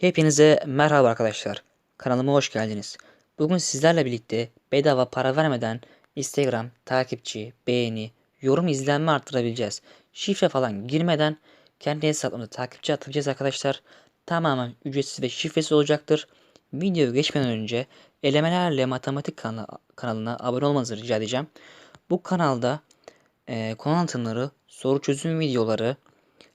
Hepinize merhaba arkadaşlar. Kanalıma hoş geldiniz. Bugün sizlerle birlikte bedava para vermeden Instagram takipçi, beğeni, yorum izlenme arttırabileceğiz. Şifre falan girmeden kendi hesaplarımıza takipçi atabileceğiz arkadaşlar. Tamamen ücretsiz ve şifresiz olacaktır. Videoya geçmeden önce Elemelerle Matematik kana- kanalına abone olmanızı rica edeceğim. Bu kanalda eee konu anlatımları, soru çözüm videoları,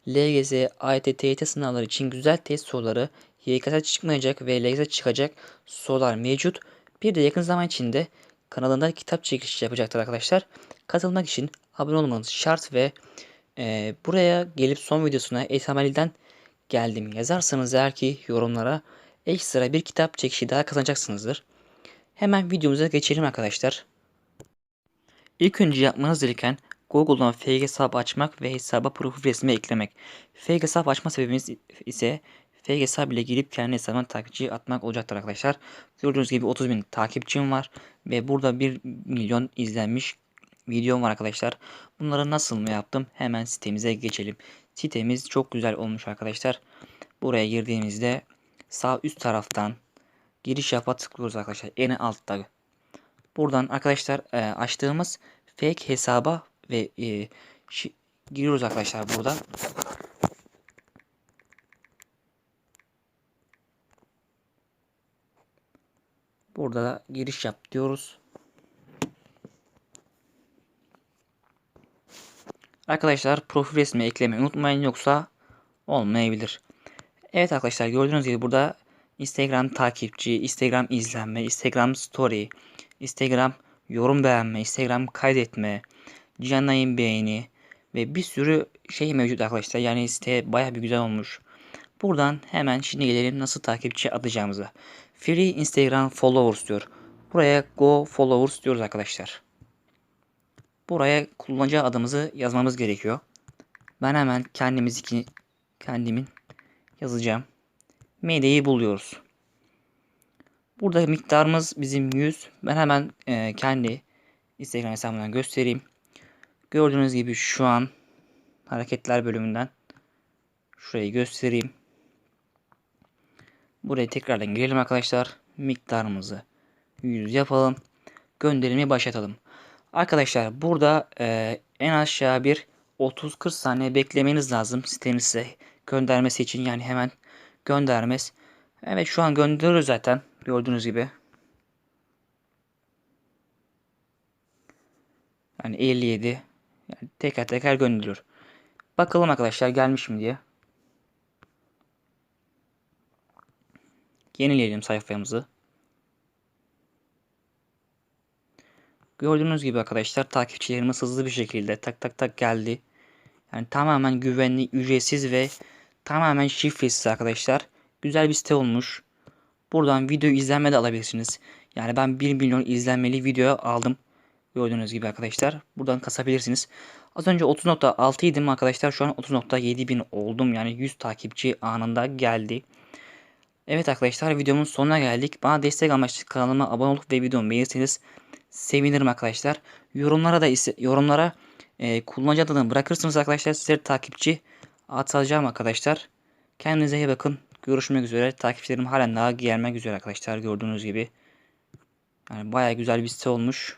LGS, AYT, TYT sınavları için güzel test soruları, YKS çıkmayacak ve LGS çıkacak sorular mevcut. Bir de yakın zaman içinde kanalında kitap çekişi yapacaktır arkadaşlar. Katılmak için abone olmanız şart ve eee, buraya gelip son videosuna Etameli'den geldim yazarsanız eğer ki yorumlara ekstra bir kitap çekişi daha kazanacaksınızdır. Hemen videomuza geçelim arkadaşlar. İlk önce yapmanız gereken Google'dan fake hesap açmak ve hesaba profil resmi eklemek. Fake hesap açma sebebimiz ise fake hesap ile girip kendi hesabına takipçi atmak olacaktır arkadaşlar. Gördüğünüz gibi 30 bin takipçim var ve burada 1 milyon izlenmiş videom var arkadaşlar. Bunları nasıl mı yaptım? Hemen sitemize geçelim. Sitemiz çok güzel olmuş arkadaşlar. Buraya girdiğimizde sağ üst taraftan giriş yapa tıklıyoruz arkadaşlar. En altta Buradan arkadaşlar e, açtığımız fake hesaba ve e, şi- giriyoruz arkadaşlar burada. Burada da giriş yap diyoruz. Arkadaşlar profil resmi eklemeyi unutmayın yoksa olmayabilir. Evet arkadaşlar gördüğünüz gibi burada Instagram takipçi, Instagram izlenme, Instagram story, Instagram yorum beğenme, Instagram kaydetme, canlı yayın beğeni ve bir sürü şey mevcut arkadaşlar. Yani site baya bir güzel olmuş. Buradan hemen şimdi gelelim nasıl takipçi atacağımıza. Free Instagram followers diyor. Buraya go followers diyoruz arkadaşlar. Buraya kullanıcı adımızı yazmamız gerekiyor. Ben hemen kendimiz iki kendimin yazacağım. Medyayı buluyoruz. Burada miktarımız bizim 100. Ben hemen e, kendi Instagram hesabımdan göstereyim. Gördüğünüz gibi şu an hareketler bölümünden şurayı göstereyim. Buraya tekrardan girelim arkadaşlar. Miktarımızı 100 yapalım. Gönderimi başlatalım. Arkadaşlar burada e, en aşağı bir 30-40 saniye beklemeniz lazım sitenize göndermesi için. Yani hemen göndermez. Evet şu an gönderiyor zaten. Gördüğünüz gibi. Yani 57. Yani teker teker gönderiyor. Bakalım arkadaşlar gelmiş mi diye. Yenileyelim sayfamızı. Gördüğünüz gibi arkadaşlar takipçilerimiz hızlı bir şekilde tak tak tak geldi. Yani tamamen güvenli, ücretsiz ve tamamen şifresiz arkadaşlar. Güzel bir site olmuş. Buradan video izlenme de alabilirsiniz. Yani ben 1 milyon izlenmeli video aldım. Gördüğünüz gibi arkadaşlar. Buradan kasabilirsiniz. Az önce 30.6 idim arkadaşlar. Şu an 30.7 bin oldum. Yani 100 takipçi anında geldi. Evet arkadaşlar videomun sonuna geldik. Bana destek amaçlı kanalıma abone olup ve videomu beğenirseniz sevinirim arkadaşlar. Yorumlara da ise yorumlara e, kullanıcı adını bırakırsınız arkadaşlar. Sizleri takipçi atacağım arkadaşlar. Kendinize iyi bakın. Görüşmek üzere. Takipçilerim halen daha gelmek üzere arkadaşlar. Gördüğünüz gibi. Yani baya güzel bir site olmuş.